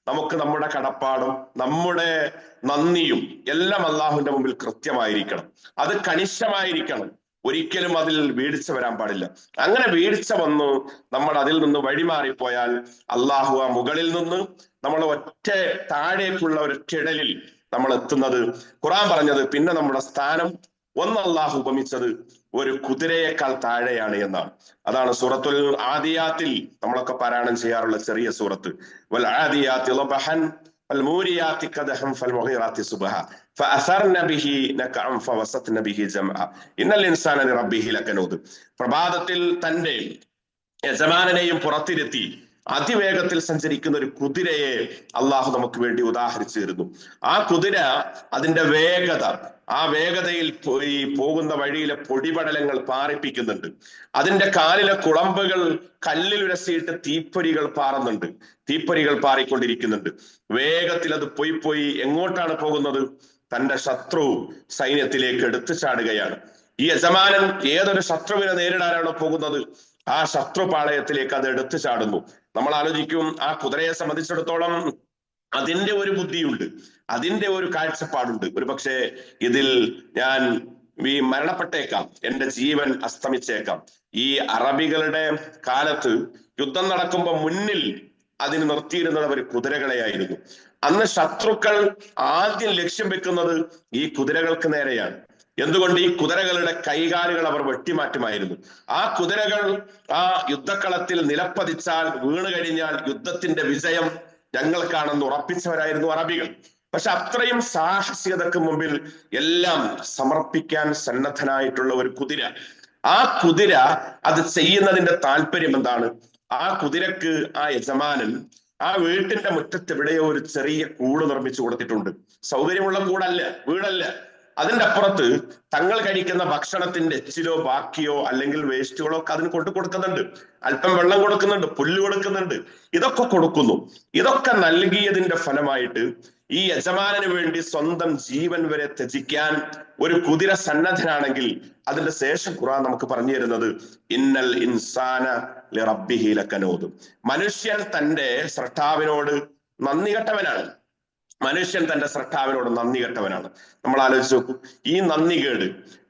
നമുക്ക് നമ്മുടെ കടപ്പാടും നമ്മുടെ നന്ദിയും എല്ലാം അള്ളാഹുവിന്റെ മുമ്പിൽ കൃത്യമായിരിക്കണം. അത് കണിശമായിരിക്കണം ഒരിക്കലും അതിൽ വീഴ്ച വരാൻ പാടില്ല. അങ്ങനെ വീഴ്ച വന്നു നമ്മൾ അതിൽ നിന്ന് വഴിമാറിപ്പോയാൽ അള്ളാഹു ആ മുകളിൽ നിന്ന് നമ്മൾ ഒറ്റ താഴേക്കുള്ള ഒരു കിടലിൽ നമ്മൾ എത്തുന്നത്. ഖുറാൻ പറഞ്ഞത് പിന്നെ നമ്മുടെ സ്ഥാനം ഒന്ന് അള്ളാഹു ഉപമിച്ചത് ഒരു കുതിരയേക്കാൾ താഴെയാണ് എന്നാണ് അതാണ് സൂറത്തുൽ ആദിയാത്തിൽ നമ്മളൊക്കെ പാരായണം ചെയ്യാറുള്ള ചെറിയ സൂറത്ത് വൽ ആദിയാത്തി ലബഹൻ فالموريات قدحا فالمغيرات صبحا فأثرن به نكعا فوسطن به جمعا إن الإنسان لربه لكنود പ്രഭാതത്തിൽ തന്റെ യജമാനനെയും പുറത്തിരുത്തി അതിവേഗത്തിൽ സഞ്ചരിക്കുന്ന ഒരു കുതിരയെ അള്ളാഹു നമുക്ക് വേണ്ടി ഉദാഹരിച്ചു തരുന്നു. ആ കുതിര അതിന്റെ വേഗത ആ വേഗതയിൽ പോയി പോകുന്ന വഴിയിലെ പൊടിപടലങ്ങൾ പാറിപ്പിക്കുന്നുണ്ട്. അതിന്റെ കാലിലെ കുളമ്പുകൾ കല്ലിൽ ഉരസിയിട്ട് തീപ്പൊരികൾ പാറുന്നുണ്ട്. തീപ്പൊരികൾ പാറിക്കൊണ്ടിരിക്കുന്നുണ്ട്. വേഗത്തിൽ അത് പോയി പോയി എങ്ങോട്ടാണ് പോകുന്നത്? തന്റെ ശത്രു സൈന്യത്തിലേക്ക് എടുത്തു ചാടുകയാണ്. ഈ യജമാനൻ ഏതൊരു ശത്രുവിനെ നേരിടാനാണോ പോകുന്നത്? ആ ശത്രുപാളയത്തിലേക്ക് അത് എടുത്തു ചാടുന്നു. നമ്മൾ ആലോചിക്കും ആ കുതിരയെ സംബന്ധിച്ചിടത്തോളം അതിന്റെ ഒരു ബുദ്ധിയുണ്ട് അതിന്റെ ഒരു കാഴ്ചപ്പാടുണ്ട്. ഒരു പക്ഷേ ഇതിൽ ഞാൻ ഈ മരണപ്പെട്ടേക്കാം എന്റെ ജീവൻ അസ്തമിച്ചേക്കാം. ഈ അറബികളുടെ കാലത്ത് യുദ്ധം നടക്കുമ്പോൾ മുന്നിൽ അതിന് നിർത്തിയിരുന്നത് അവർ കുതിരകളെയായിരുന്നു. അന്ന് ശത്രുക്കൾ ആദ്യം ലക്ഷ്യം വെക്കുന്നത് ഈ കുതിരകൾക്ക് നേരെയാണ്. എന്തുകൊണ്ട് ഈ കുതിരകളുടെ കൈകാലുകൾ അവർ വെട്ടിമാറ്റുമായിരുന്നു? ആ കുതിരകൾ ആ യുദ്ധക്കളത്തിൽ നിലപ്പതിച്ചാൽ വീണ് കഴിഞ്ഞാൽ യുദ്ധത്തിന്റെ വിജയം ഞങ്ങൾക്കാണെന്ന് ഉറപ്പിച്ചവരായിരുന്നു അറബികൾ. പക്ഷെ അത്രയും സാഹസികതക്ക് മുമ്പിൽ എല്ലാം സമർപ്പിക്കാൻ സന്നദ്ധനായിട്ടുള്ള ഒരു കുതിര. ആ കുതിര അത് ചെയ്യുന്നതിന്റെ താല്പര്യം എന്താണ്? ആ കുതിരക്ക് ആ യജമാനൻ ആ വീട്ടിന്റെ മുറ്റത്ത് എവിടെയോ ഒരു ചെറിയ കൂട് നിർമ്മിച്ചു കൊടുത്തിട്ടുണ്ട്. സൗകര്യമുള്ള കൂടല്ല വീടല്ല. അതിന്റെ അപ്പുറത്ത് തങ്ങൾ കഴിക്കുന്ന ഭക്ഷണത്തിന്റെ എച്ചിലോ ബാക്കിയോ അല്ലെങ്കിൽ വേസ്റ്റുകളോ ഒക്കെ അതിന് കൊണ്ടു കൊടുക്കുന്നുണ്ട്. അല്പം വെള്ളം കൊടുക്കുന്നുണ്ട് പുല്ല് കൊടുക്കുന്നുണ്ട്. ഇതൊക്കെ കൊടുക്കുന്നു. ഇതൊക്കെ നൽകിയതിന്റെ ഫലമായിട്ട് ഈ യജമാനന് വേണ്ടി സ്വന്തം ജീവൻ വരെ ത്യജിക്കാൻ ഒരു കുതിര സന്നദ്ധനാണെങ്കിൽ അതിന്റെ ശേഷം ഖുറാൻ നമുക്ക് പറഞ്ഞു തരുന്നത് ഇന്നൽ ഇൻസാന ലിറബിഹീലക്കനോദ് ലക്കനോദ്. മനുഷ്യൻ തന്റെ സൃഷ്ടാവിനോട് നന്ദി കെട്ടവനാണ് മനുഷ്യൻ തന്റെ സർക്കാവിനോട് നന്ദി കെട്ടവനാണ്. നമ്മൾ ആലോചിച്ച് നോക്കൂ ഈ നന്ദി കേട്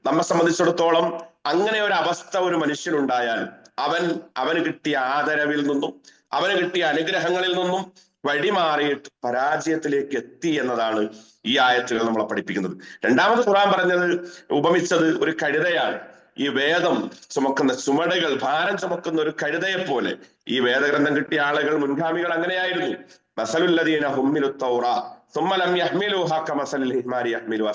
നമ്മെ സംബന്ധിച്ചിടത്തോളം അങ്ങനെ ഒരു അവസ്ഥ ഒരു മനുഷ്യനുണ്ടായാൽ അവൻ അവന് കിട്ടിയ ആദരവിൽ നിന്നും അവന് കിട്ടിയ അനുഗ്രഹങ്ങളിൽ നിന്നും വഴിമാറിയിട്ട് പരാജയത്തിലേക്ക് എത്തി എന്നതാണ് ഈ ആയത്തുകൾ നമ്മളെ പഠിപ്പിക്കുന്നത്. രണ്ടാമത് ഖുറാൻ പറഞ്ഞത് ഉപമിച്ചത് ഒരു കഴുതയാണ്. ഈ വേദം ചുമക്കുന്ന ചുമടുകൾ ഭാരം ചുമക്കുന്ന ഒരു കഴുതയെ പോലെ ഈ വേദഗ്രന്ഥം കിട്ടിയ ആളുകൾ മുൻഗാമികൾ അങ്ങനെയായിരുന്നു. മസലുല്ലദീന ഹുമ്മിലു സുമ്മലം യഹ്മിലു കമസലിൽ ഹിമാരി യഹ്മിലു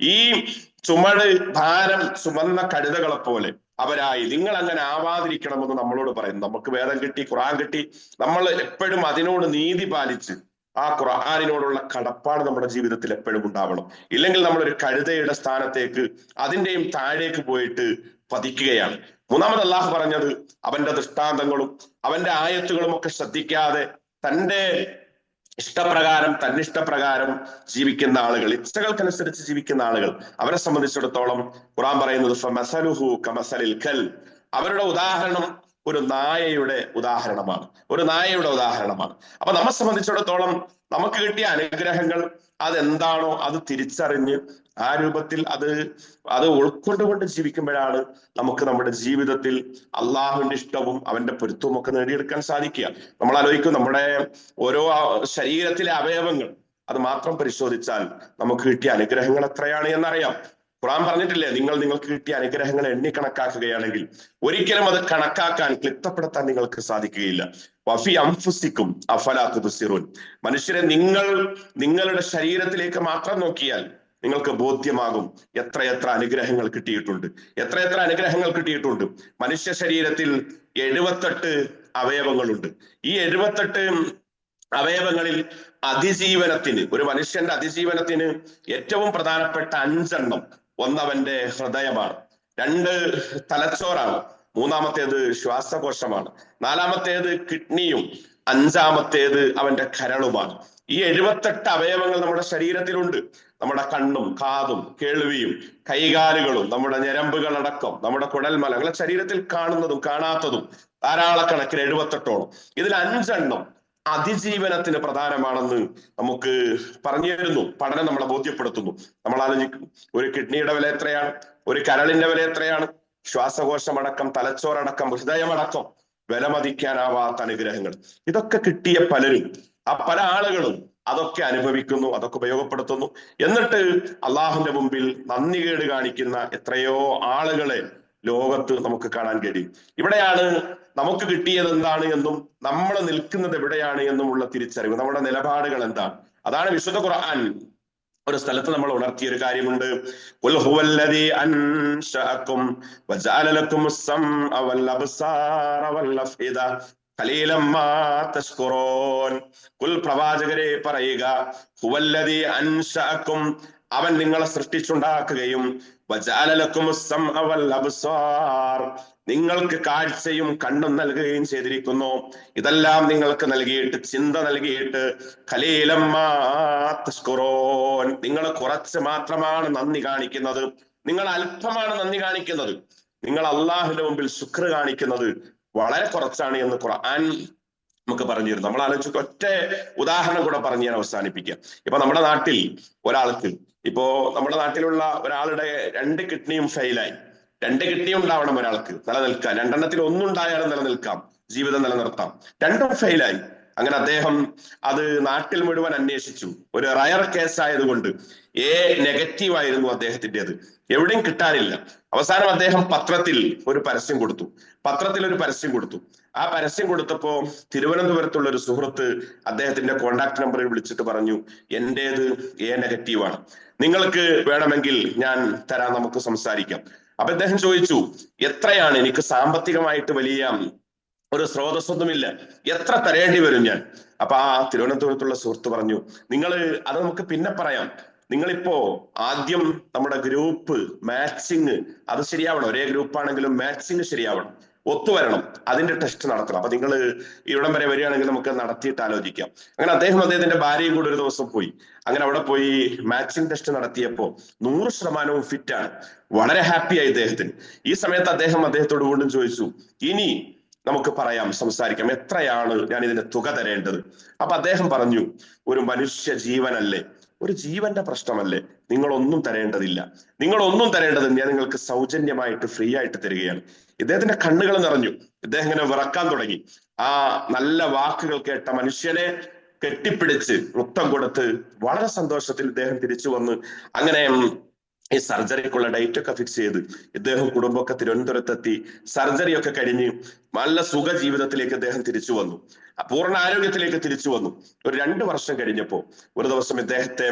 ഈ ചുമട് ഭാരം ചുമന്ന കഴുതകളെ പോലെ അവരായി. നിങ്ങൾ അങ്ങനെ ആവാതിരിക്കണമെന്ന് നമ്മളോട് പറയും നമുക്ക് വേദം കിട്ടി ഖുറാൻ കിട്ടി. നമ്മൾ എപ്പോഴും അതിനോട് നീതി പാലിച്ച് ആ ഖുർആാനിനോടുള്ള കടപ്പാട് നമ്മുടെ ജീവിതത്തിൽ എപ്പോഴും ഉണ്ടാവണം. ഇല്ലെങ്കിൽ നമ്മൾ ഒരു കഴുതയുടെ സ്ഥാനത്തേക്ക് അതിന്റെയും താഴേക്ക് പോയിട്ട് പതിക്കുകയാണ്. മൂന്നാമത് അള്ളാഹു പറഞ്ഞത് അവന്റെ ദൃഷ്ടാന്തങ്ങളും അവന്റെ ആയത്തുകളും ഒക്കെ ശ്രദ്ധിക്കാതെ തന്റെ ഇഷ്ടപ്രകാരം തന്നിഷ്ടപ്രകാരം ജീവിക്കുന്ന ആളുകൾ ഇച്ഛകൾക്കനുസരിച്ച് ജീവിക്കുന്ന ആളുകൾ അവരെ സംബന്ധിച്ചിടത്തോളം ഖുറാൻ പറയുന്നത് ഫമസലുഹു കമസലിൽ കൽ അവരുടെ ഉദാഹരണം ഒരു നായയുടെ ഉദാഹരണമാണ്. ഒരു നായയുടെ ഉദാഹരണമാണ്. അപ്പൊ നമ്മെ സംബന്ധിച്ചിടത്തോളം നമുക്ക് കിട്ടിയ അനുഗ്രഹങ്ങൾ അതെന്താണോ അത് തിരിച്ചറിഞ്ഞ് ആ രൂപത്തിൽ അത് അത് ഉൾക്കൊണ്ടുകൊണ്ട് ജീവിക്കുമ്പോഴാണ് നമുക്ക് നമ്മുടെ ജീവിതത്തിൽ അള്ളാഹുവിന്റെ ഇഷ്ടവും അവന്റെ പൊരുത്തവും ഒക്കെ നേടിയെടുക്കാൻ സാധിക്കുക. നമ്മൾ ആലോചിക്കും നമ്മുടെ ഓരോ ശരീരത്തിലെ അവയവങ്ങൾ അത് മാത്രം പരിശോധിച്ചാൽ നമുക്ക് കിട്ടിയ അനുഗ്രഹങ്ങൾ എത്രയാണ് എന്നറിയാം. ഖുറാൻ പറഞ്ഞിട്ടില്ലേ നിങ്ങൾ നിങ്ങൾക്ക് കിട്ടിയ അനുഗ്രഹങ്ങൾ എണ്ണി കണക്കാക്കുകയാണെങ്കിൽ ഒരിക്കലും അത് കണക്കാക്കാൻ ക്ലിപ്തപ്പെടുത്താൻ നിങ്ങൾക്ക് സാധിക്കുകയില്ല. വഫി അംഫുസിക്കും അഫലാത്ത് തുസിറുൻ മനുഷ്യരെ നിങ്ങൾ നിങ്ങളുടെ ശരീരത്തിലേക്ക് മാത്രം നോക്കിയാൽ നിങ്ങൾക്ക് ബോധ്യമാകും എത്രയെത്ര അനുഗ്രഹങ്ങൾ കിട്ടിയിട്ടുണ്ട്. എത്രയെത്ര അനുഗ്രഹങ്ങൾ കിട്ടിയിട്ടുണ്ട്. മനുഷ്യ ശരീരത്തിൽ എഴുപത്തെട്ട് അവയവങ്ങളുണ്ട്. ഈ എഴുപത്തെട്ട് അവയവങ്ങളിൽ അതിജീവനത്തിന് ഒരു മനുഷ്യന്റെ അതിജീവനത്തിന് ഏറ്റവും പ്രധാനപ്പെട്ട അഞ്ചെണ്ണം. ഒന്നവന്റെ ഹൃദയമാണ്. രണ്ട് തലച്ചോറാണ്. മൂന്നാമത്തേത് ശ്വാസകോശമാണ്. നാലാമത്തേത് കിഡ്നിയും. അഞ്ചാമത്തേത് അവന്റെ കരളുമാണ്. ഈ എഴുപത്തെട്ട് അവയവങ്ങൾ നമ്മുടെ ശരീരത്തിലുണ്ട്. നമ്മുടെ കണ്ണും കാതും കേൾവിയും കൈകാലുകളും നമ്മുടെ ഞരമ്പുകളടക്കം നമ്മുടെ കുടൽമല നമ്മുടെ ശരീരത്തിൽ കാണുന്നതും കാണാത്തതും ധാരാളക്കണക്കിന് എഴുപത്തെട്ടോളം. ഇതിൽ അഞ്ചെണ്ണം അതിജീവനത്തിന് പ്രധാനമാണെന്ന് നമുക്ക് പറഞ്ഞു തരുന്നു പഠനം നമ്മളെ ബോധ്യപ്പെടുത്തുന്നു. നമ്മൾ ആലോചിക്കും ഒരു കിഡ്നിയുടെ വില എത്രയാണ്? ഒരു കരളിന്റെ വില എത്രയാണ്? ശ്വാസകോശമടക്കം തലച്ചോറടക്കം ഹൃദയമടക്കം വിലമതിക്കാനാവാത്ത അനുഗ്രഹങ്ങൾ. ഇതൊക്കെ കിട്ടിയ പലരും ആ പല ആളുകളും അതൊക്കെ അനുഭവിക്കുന്നു അതൊക്കെ ഉപയോഗപ്പെടുത്തുന്നു. എന്നിട്ട് അള്ളാഹുന്റെ മുമ്പിൽ നന്ദി കേട് കാണിക്കുന്ന എത്രയോ ആളുകളെ ലോകത്ത് നമുക്ക് കാണാൻ കഴിയും. ഇവിടെയാണ് നമുക്ക് കിട്ടിയത് എന്താണ് എന്നും നമ്മൾ നിൽക്കുന്നത് എവിടെയാണ് എന്നുമുള്ള തിരിച്ചറിവ്. നമ്മുടെ നിലപാടുകൾ എന്താണ്? അതാണ് വിശുദ്ധ ഖുർആൻ. ഒരു സ്ഥലത്ത് നമ്മൾ ഉണർത്തിയ ഒരു കാര്യമുണ്ട്. ഖുൽ പ്രവാചകരെ പറയുക ഹുവല്ലദീ അൻശഅകും അവൻ നിങ്ങളെ സൃഷ്ടിച്ചുണ്ടാക്കുകയും നിങ്ങൾക്ക് കാഴ്ചയും കണ്ണും നൽകുകയും ചെയ്തിരിക്കുന്നു. ഇതെല്ലാം നിങ്ങൾക്ക് നൽകിയിട്ട് ചിന്ത നൽകിയിട്ട് ഖലീലമ്മാസ്കുറോൻ നിങ്ങൾ കുറച്ച് മാത്രമാണ് നന്ദി കാണിക്കുന്നത്. നിങ്ങൾ അല്പമാണ് നന്ദി കാണിക്കുന്നത്. നിങ്ങൾ അള്ളാഹുവിന്റെ മുമ്പിൽ ശുക്ർ കാണിക്കുന്നത്. വളരെ കുറച്ചാണ് എന്ന് ഖുർആൻ നമുക്ക് പറഞ്ഞു തരും നമ്മൾ ആലോചിച്ച് ഒറ്റ ഉദാഹരണം കൂടെ പറഞ്ഞ് ഞാൻ അവസാനിപ്പിക്കാം. ഇപ്പൊ നമ്മുടെ നാട്ടിൽ ഒരാൾക്ക് ഇപ്പോ നമ്മുടെ നാട്ടിലുള്ള ഒരാളുടെ രണ്ട് കിഡ്നിയും ഫെയിലായി. രണ്ട് കിഡ്നി ഉണ്ടാവണം ഒരാൾക്ക് നിലനിൽക്കാൻ. രണ്ടെണ്ണത്തിൽ ഒന്നുണ്ടായാലും നിലനിൽക്കാം. ജീവിതം നിലനിർത്താം. രണ്ടും ഫെയിലായി. അങ്ങനെ അദ്ദേഹം അത് നാട്ടിൽ മുഴുവൻ അന്വേഷിച്ചു. ഒരു റയർ കേസ് ആയതുകൊണ്ട് എ നെഗറ്റീവ് ആയിരുന്നു അദ്ദേഹത്തിന്റെത്. എവിടെയും കിട്ടാനില്ല. അവസാനം അദ്ദേഹം പത്രത്തിൽ ഒരു പരസ്യം കൊടുത്തു. പത്രത്തിൽ ഒരു പരസ്യം കൊടുത്തു. ആ പരസ്യം കൊടുത്തപ്പോ തിരുവനന്തപുരത്തുള്ള ഒരു സുഹൃത്ത് അദ്ദേഹത്തിന്റെ കോണ്ടാക്ട് നമ്പറിൽ വിളിച്ചിട്ട് പറഞ്ഞു എന്റേത് എ നെഗറ്റീവ് ആണ്. നിങ്ങൾക്ക് വേണമെങ്കിൽ ഞാൻ തരാം നമുക്ക് സംസാരിക്കാം. അപ്പൊ അദ്ദേഹം ചോദിച്ചു എത്രയാണ്? എനിക്ക് സാമ്പത്തികമായിട്ട് വലിയ ഒരു സ്രോതസ്സൊന്നുമില്ല. എത്ര തരേണ്ടി വരും ഞാൻ? അപ്പൊ ആ തിരുവനന്തപുരത്തുള്ള സുഹൃത്ത് പറഞ്ഞു നിങ്ങൾ അത് നമുക്ക് പിന്നെ പറയാം. നിങ്ങളിപ്പോ ആദ്യം നമ്മുടെ ഗ്രൂപ്പ് മാച്ചിങ് അത് ശരിയാവണം. ഒരേ ഗ്രൂപ്പ് ആണെങ്കിലും മാച്ചിങ് ശരിയാവണം. ഒത്തുവരണം. അതിന്റെ ടെസ്റ്റ് നടത്തണം. അപ്പൊ നിങ്ങൾ ഇവിടം വരെ വരികയാണെങ്കിൽ നമുക്ക് നടത്തിയിട്ട് ആലോചിക്കാം. അങ്ങനെ അദ്ദേഹം അദ്ദേഹത്തിന്റെ ഭാര്യയും കൂടെ ഒരു ദിവസം പോയി. അങ്ങനെ അവിടെ പോയി മാച്ചിങ് ടെസ്റ്റ് നടത്തിയപ്പോ നൂറ് ശതമാനവും ഫിറ്റ് ആണ്. വളരെ ഹാപ്പിയായി അദ്ദേഹത്തിന്. ഈ സമയത്ത് അദ്ദേഹം അദ്ദേഹത്തോട് വീണ്ടും ചോദിച്ചു ഇനി നമുക്ക് പറയാം സംസാരിക്കാം. എത്രയാണ് ഞാൻ ഇതിന് തുക തരേണ്ടത്? അപ്പൊ അദ്ദേഹം പറഞ്ഞു ഒരു മനുഷ്യ ജീവനല്ലേ. ഒരു ജീവന്റെ പ്രശ്നമല്ലേ? നിങ്ങൾ ഒന്നും തരേണ്ടതില്ല. നിങ്ങൾ ഒന്നും തരേണ്ടത് ഞാൻ നിങ്ങൾക്ക് സൗജന്യമായിട്ട് ഫ്രീ ആയിട്ട് തരികയാണ്. ഇദ്ദേഹത്തിന്റെ കണ്ണുകൾ നിറഞ്ഞു. ഇദ്ദേഹം ഇങ്ങനെ വിറക്കാൻ തുടങ്ങി. ആ നല്ല വാക്കുകൾ കേട്ട മനുഷ്യനെ കെട്ടിപ്പിടിച്ച് മുത്തം കൊടുത്ത് വളരെ സന്തോഷത്തിൽ ഇദ്ദേഹം തിരിച്ചു വന്ന് അങ്ങനെ ഈ സർജറിക്കുള്ള ഡേറ്റ് ഒക്കെ ഫിക്സ് ചെയ്ത് ഇദ്ദേഹം കുടുംബമൊക്കെ തിരുവനന്തപുരത്തെത്തി. സർജറി ഒക്കെ കഴിഞ്ഞ് നല്ല സുഖ ജീവിതത്തിലേക്ക് ഇദ്ദേഹം തിരിച്ചു വന്നു. പൂർണ ആരോഗ്യത്തിലേക്ക് തിരിച്ചു വന്നു. ഒരു രണ്ട് വർഷം കഴിഞ്ഞപ്പോ ഒരു ദിവസം ഇദ്ദേഹത്തെ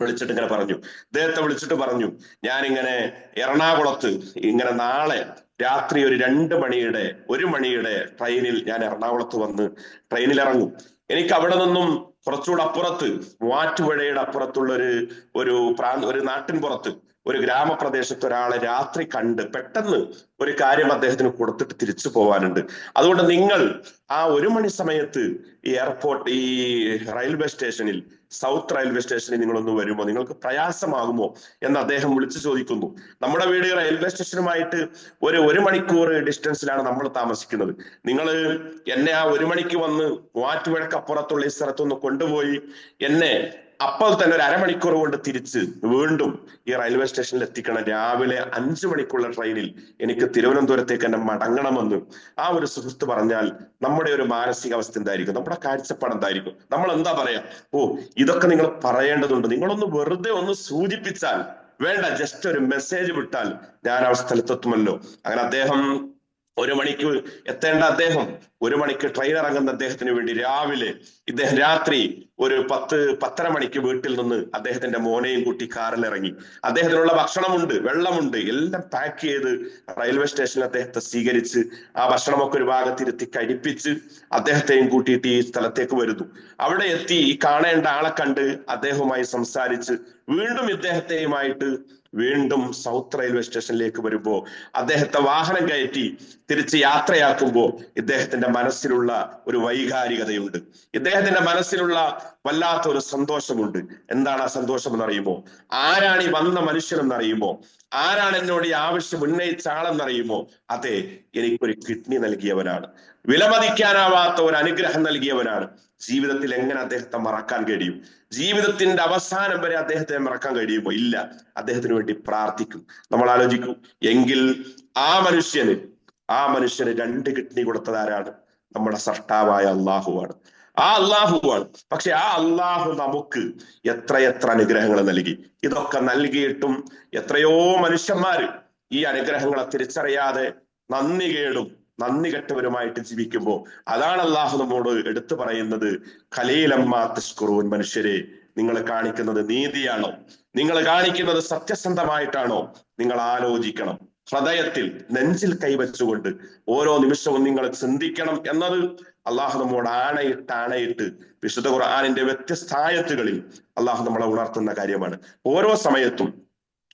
വിളിച്ചിട്ട് ഇങ്ങനെ പറഞ്ഞു. ഇദ്ദേഹത്തെ വിളിച്ചിട്ട് പറഞ്ഞു ഞാനിങ്ങനെ എറണാകുളത്ത് ഇങ്ങനെ നാളെ രാത്രി ഒരു രണ്ട് മണിയുടെ ഒരു മണിയുടെ ട്രെയിനിൽ ഞാൻ എറണാകുളത്ത് വന്ന് ട്രെയിനിൽ ഇറങ്ങും. എനിക്ക് അവിടെ നിന്നും കുറച്ചുകൂടെ അപ്പുറത്ത് മൂവാറ്റുപുഴയുടെ അപ്പുറത്തുള്ള ഒരു ഒരു പ്രാന്ത ഒരു നാട്ടിൻ പുറത്ത് ഒരു ഗ്രാമപ്രദേശത്ത് ഒരാളെ രാത്രി കണ്ട് പെട്ടെന്ന് ഒരു കാര്യം അദ്ദേഹത്തിന് കൊടുത്തിട്ട് തിരിച്ചു പോവാനുണ്ട്. അതുകൊണ്ട് നിങ്ങൾ ആ ഒരു മണി സമയത്ത് ഈ എയർപോർട്ട് ഈ റെയിൽവേ സ്റ്റേഷനിൽ സൗത്ത് റെയിൽവേ സ്റ്റേഷനിൽ നിങ്ങളൊന്ന് വരുമോ? നിങ്ങൾക്ക് പ്രയാസമാകുമോ? എന്ന് അദ്ദേഹം വിളിച്ചു ചോദിക്കുന്നു. നമ്മുടെ വീട് റെയിൽവേ സ്റ്റേഷനുമായിട്ട് ഒരു ഒരു മണിക്കൂർ ഡിസ്റ്റൻസിലാണ് നമ്മൾ താമസിക്കുന്നത്. നിങ്ങൾ എന്നെ ആ ഒരു മണിക്ക് വന്ന് മൂവാറ്റുപുഴക്കപ്പുറത്തുള്ള ഈ സ്ഥലത്തൊന്ന് കൊണ്ടുപോയി എന്നെ അപ്പോൾ തന്നെ ഒരു അരമണിക്കൂർ കൊണ്ട് തിരിച്ച് വീണ്ടും ഈ റെയിൽവേ സ്റ്റേഷനിൽ എത്തിക്കണം. രാവിലെ അഞ്ചു മണിക്കുള്ള ട്രെയിനിൽ എനിക്ക് തിരുവനന്തപുരത്തേക്ക് തന്നെ മടങ്ങണമെന്ന് ആ ഒരു സുഹൃത്ത് പറഞ്ഞാൽ നമ്മുടെ ഒരു മാനസികാവസ്ഥ എന്തായിരിക്കും? നമ്മുടെ കാഴ്ചപ്പാട് എന്തായിരിക്കും? നമ്മൾ എന്താ പറയാ? ഓ ഇതൊക്കെ നിങ്ങൾ പറയേണ്ടതുണ്ട്. നിങ്ങളൊന്ന് വെറുതെ ഒന്ന് സൂചിപ്പിച്ചാൽ വേണ്ട ജസ്റ്റ് ഒരു മെസ്സേജ് വിട്ടാൽ ഞാൻ ആ സ്ഥലത്തെത്തുമല്ലോ. അങ്ങനെ അദ്ദേഹം ഒരു മണിക്ക് എത്തേണ്ട അദ്ദേഹം ഒരു മണിക്ക് ട്രെയിൻ ഇറങ്ങുന്ന അദ്ദേഹത്തിന് വേണ്ടി രാവിലെ ഇദ്ദേഹം രാത്രി ഒരു പത്ത് പത്തര മണിക്ക് വീട്ടിൽ നിന്ന് അദ്ദേഹത്തിന്റെ മോനെയും കൂട്ടി കാറിൽ ഇറങ്ങി. അദ്ദേഹത്തിനുള്ള ഭക്ഷണമുണ്ട് വെള്ളമുണ്ട് എല്ലാം പാക്ക് ചെയ്ത് റെയിൽവേ സ്റ്റേഷനിൽ അദ്ദേഹത്തെ സ്വീകരിച്ച് ആ ഭക്ഷണമൊക്കെ ഒരു ഭാഗത്തിരുത്തി കഴിപ്പിച്ച് അദ്ദേഹത്തെയും കൂട്ടിയിട്ട് ഈ സ്ഥലത്തേക്ക് വരുന്നു. അവിടെ എത്തി ഈ കാണേണ്ട ആളെ കണ്ട് അദ്ദേഹവുമായി സംസാരിച്ച് വീണ്ടും ഇദ്ദേഹത്തെയുമായിട്ട് വീണ്ടും സൗത്ത് റെയിൽവേ സ്റ്റേഷനിലേക്ക് വരുമ്പോൾ അദ്ദേഹത്തെ വാഹനം കയറ്റി തിരിച്ച് യാത്രയാക്കുമ്പോ ഇദ്ദേഹത്തിന്റെ മനസ്സിലുള്ള ഒരു വൈകാരികതയുണ്ട്. ഇദ്ദേഹത്തിന്റെ മനസ്സിലുള്ള വല്ലാത്ത ഒരു സന്തോഷമുണ്ട്. എന്താണ് ആ സന്തോഷം എന്നറിയുമോ ആരാണ് ഈ വന്ന മനുഷ്യൻ എന്നറിയുമോ ആരാണ് എന്നോട് ഈ ആവശ്യം ഉന്നയിച്ച ആളെന്നറിയുമോ? അതെ എനിക്കൊരു കിഡ്നി നൽകിയവനാണ്. വിലമതിക്കാനാവാത്ത ഒരു അനുഗ്രഹം നൽകിയവനാണ്. ജീവിതത്തിൽ എങ്ങനെ അദ്ദേഹത്തെ മറക്കാൻ കഴിയും? ജീവിതത്തിന്റെ അവസാനം വരെ അദ്ദേഹത്തെ മറക്കാൻ കഴിയുമോ? ഇല്ല. അദ്ദേഹത്തിന് വേണ്ടി പ്രാർത്ഥിക്കും. നമ്മൾ ആലോചിക്കും. എങ്കിൽ ആ മനുഷ്യന് ആ മനുഷ്യന് രണ്ട് കിഡ്നി കൊടുത്തതാരാണ്? നമ്മുടെ സർട്ടാവായ അള്ളാഹുവാണ്. ആ അള്ളാഹുവാണ്. പക്ഷെ ആ അള്ളാഹു നമുക്ക് എത്രയെത്ര അനുഗ്രഹങ്ങൾ നൽകി. ഇതൊക്കെ നൽകിയിട്ടും എത്രയോ മനുഷ്യന്മാര് ഈ അനുഗ്രഹങ്ങളെ തിരിച്ചറിയാതെ നന്ദി കേടും. നന്ദി കെട്ടവരുമായിട്ട് ജീവിക്കുമ്പോൾ അതാണ് അള്ളാഹു നമ്മോട് എടുത്തു പറയുന്നത്. കലയിലമ്മ തഷ്കുറൂൻ മനുഷ്യരെ നിങ്ങൾ കാണിക്കുന്നത് നീതിയാണോ? നിങ്ങൾ കാണിക്കുന്നത് സത്യസന്ധമായിട്ടാണോ? നിങ്ങൾ ആലോചിക്കണം. ഹൃദയത്തിൽ നെഞ്ചിൽ കൈവച്ചുകൊണ്ട് ഓരോ നിമിഷവും നിങ്ങൾ ചിന്തിക്കണം എന്നത് അള്ളാഹു നമ്മോട് ആണയിട്ട് ആണയിട്ട് വിശുദ്ധ ഖുർആാനിന്റെ വ്യത്യസ്ത ആയത്തുകളിൽ അള്ളാഹു നമ്മളെ ഉണർത്തുന്ന കാര്യമാണ്. ഓരോ സമയത്തും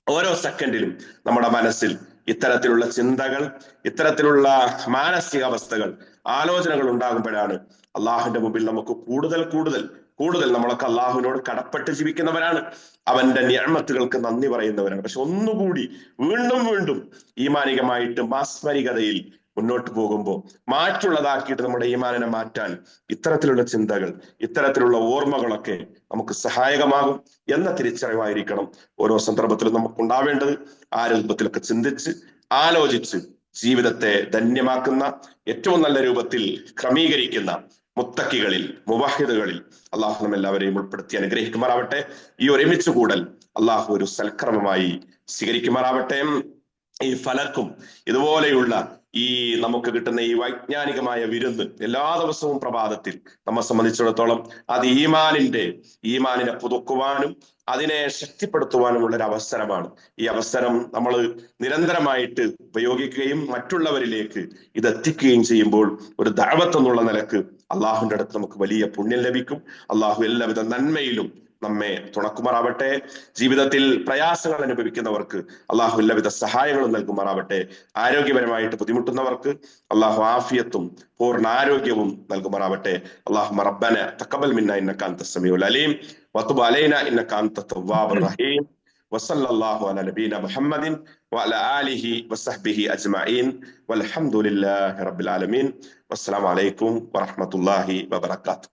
ഓരോ സെക്കൻഡിലും നമ്മുടെ മനസ്സിൽ ഇത്തരത്തിലുള്ള ചിന്തകൾ ഇത്തരത്തിലുള്ള മാനസികാവസ്ഥകൾ ആലോചനകൾ ഉണ്ടാകുമ്പോഴാണ് അള്ളാഹുവിന്റെ മുമ്പിൽ നമുക്ക് കൂടുതൽ കൂടുതൽ കൂടുതൽ നമ്മളൊക്കെ അള്ളാഹുവിനോട് കടപ്പെട്ട് ജീവിക്കുന്നവരാണ്. അവന്റെ ഞാമത്തുകൾക്ക് നന്ദി പറയുന്നവരാണ്. പക്ഷെ ഒന്നുകൂടി വീണ്ടും വീണ്ടും ഈമാനികമായിട്ട് മാസ്മരികതയിൽ മുന്നോട്ട് പോകുമ്പോൾ മാറ്റുള്ളതാക്കിയിട്ട് നമ്മുടെ ഈമാനിനെ മാറ്റാൻ ഇത്തരത്തിലുള്ള ചിന്തകൾ ഇത്തരത്തിലുള്ള ഓർമ്മകളൊക്കെ നമുക്ക് സഹായകമാകും എന്ന തിരിച്ചറിവായിരിക്കണം ഓരോ സന്ദർഭത്തിലും നമുക്ക് ഉണ്ടാവേണ്ടത് ആ രൂപത്തിലൊക്കെ ചിന്തിച്ച് ആലോചിച്ച് ജീവിതത്തെ ധന്യമാക്കുന്ന ഏറ്റവും നല്ല രൂപത്തിൽ ക്രമീകരിക്കുന്ന മുത്തക്കികളിൽ മുവാഹിദുകളിൽ അള്ളാഹു നമ്മ എല്ലാവരെയും ഉൾപ്പെടുത്തി അനുഗ്രഹിക്കുമാറാവട്ടെ. ഈ ഒരുമിച്ച് കൂടൽ അള്ളാഹു ഒരു സൽക്രമമായി സ്വീകരിക്കുമാറാവട്ടെ. ഈ ഫലക്കും ഇതുപോലെയുള്ള ഈ നമുക്ക് കിട്ടുന്ന ഈ വൈജ്ഞാനികമായ വിരുന്ന് എല്ലാ ദിവസവും പ്രഭാതത്തിൽ നമ്മെ സംബന്ധിച്ചിടത്തോളം അത് ഈമാനിന്റെ ഈമാനിനെ പുതുക്കുവാനും അതിനെ ശക്തിപ്പെടുത്തുവാനുമുള്ള ഒരു അവസരമാണ് ഈ അവസരം നമ്മൾ നിരന്തരമായിട്ട് ഉപയോഗിക്കുകയും മറ്റുള്ളവരിലേക്ക് ഇത് എത്തിക്കുകയും ചെയ്യുമ്പോൾ ഒരു ദാവത്ത് എന്നുള്ള നിലയ്ക്ക് അള്ളാഹുവിന്റെ അടുത്ത് നമുക്ക് വലിയ പുണ്യം ലഭിക്കും. അള്ളാഹു എല്ലാവിധ നന്മയിലും നമ്മെ തുണക്കുമാറാവട്ടെ ജീവിതത്തിൽ പ്രയാസങ്ങൾ അനുഭവിക്കുന്നവർക്ക് അള്ളാഹു എല്ലാവിധ സഹായങ്ങളും നൽകുമാറാവട്ടെ ആരോഗ്യപരമായിട്ട് ബുദ്ധിമുട്ടുന്നവർക്ക് അള്ളാഹു ആഫിയത്തും പൂർണ്ണ ആരോഗ്യവും നൽകുമാറാവട്ടെ അള്ളാഹു റബ്ബന തക്കബൽ മിന്ന ഇന്നക അൻത സമീഉൽ അലീം വതുബ് അലൈന ഇന്നക അൻത തവ്വാബുർ റഹീം وصلى الله على نبينا محمد وعلى آله وصحبه أجمعين والحمد لله رب العالمين والسلام عليكم ورحمة الله وبركاته